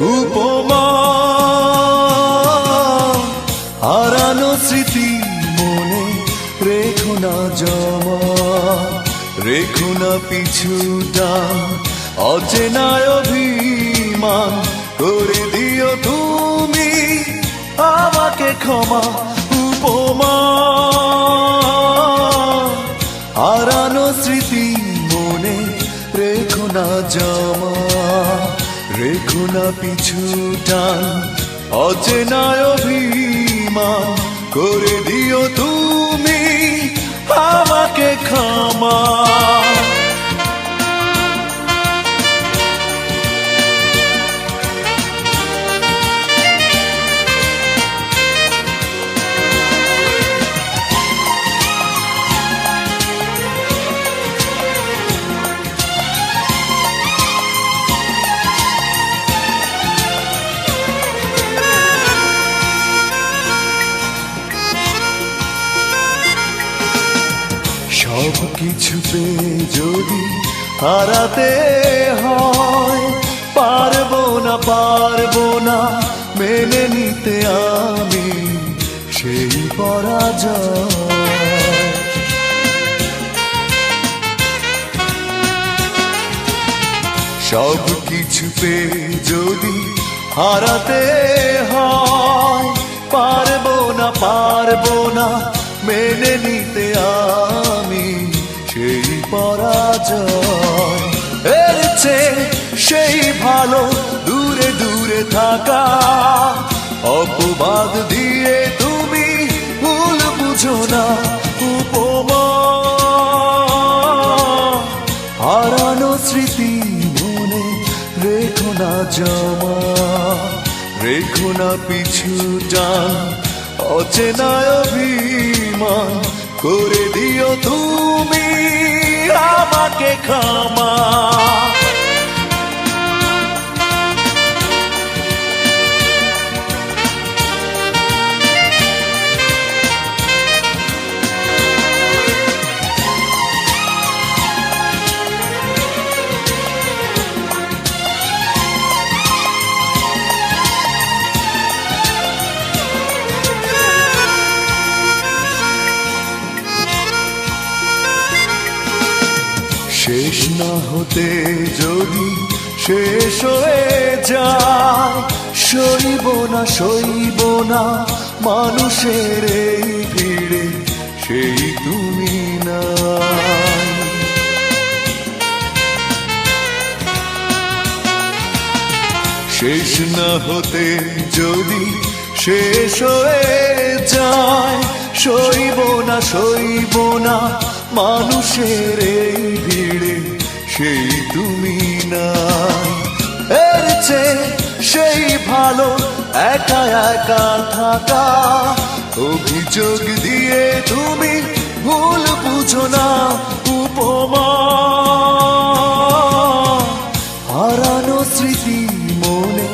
উপমা। হারানো স্মৃতি মনে রেখো না জমা। রেখো না পিছু ডান অচেনায় অভিমান করে দিও তুমি আমাকে ক্ষমা, উপমা। হারানো স্মৃতি মনে রেখো না জমা। রেখো না পিছু টান অচেনায় অভিমান করে দিও তুমি আমাকে ক্ষমা। সব কিছু পেয়ে যদি হারাতে হয়, পারব না পারব না, মেনে নিতে আমি সেই পরাজয়। সব কিছু পেয়ে যদি হারাতে হয়, পারব না পারব না মেনে নিতে আমি সেই পরাজয়। সেই ভালো দূরে দূরে থাকা। অপবাদ দিয়ে তুমি ভুল বুঝো না, উপমা। হারানো স্মৃতি মনে রেখো না জমা, রেখো না পিছু যান, অচেনায় অভিমান করে দিও তুমি আমাকে ক্ষমা। হতে যদি শেষ হয়ে যায়, সইব না সইব না, মানুষের এই ভিড়ে সেই তুমি না শেষ না হতে যদি শেষ হয়ে যায়, সইব না সইব না, মানুষের এই সেই তুমি না। এর চেয়ে সেই ভালো একা একা থাকা। অভিযোগ দিয়ে তুমি ভুল বুঝো না উপমা। হারানো স্মৃতি মনে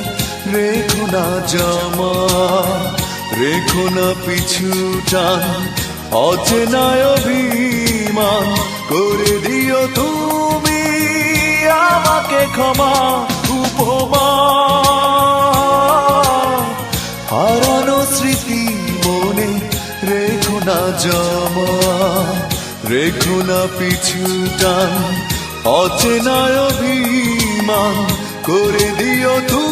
রেখো না জমা। রেখো না পিছুটান অচেনায় অভিমান করে দিও তুমি। আমাকে ক্ষমা, উপমা। হারানো স্মৃতি মনে রেখো না জমা, রেখো না পিছু টান অচেনায় অভিমান করে দিও তুমি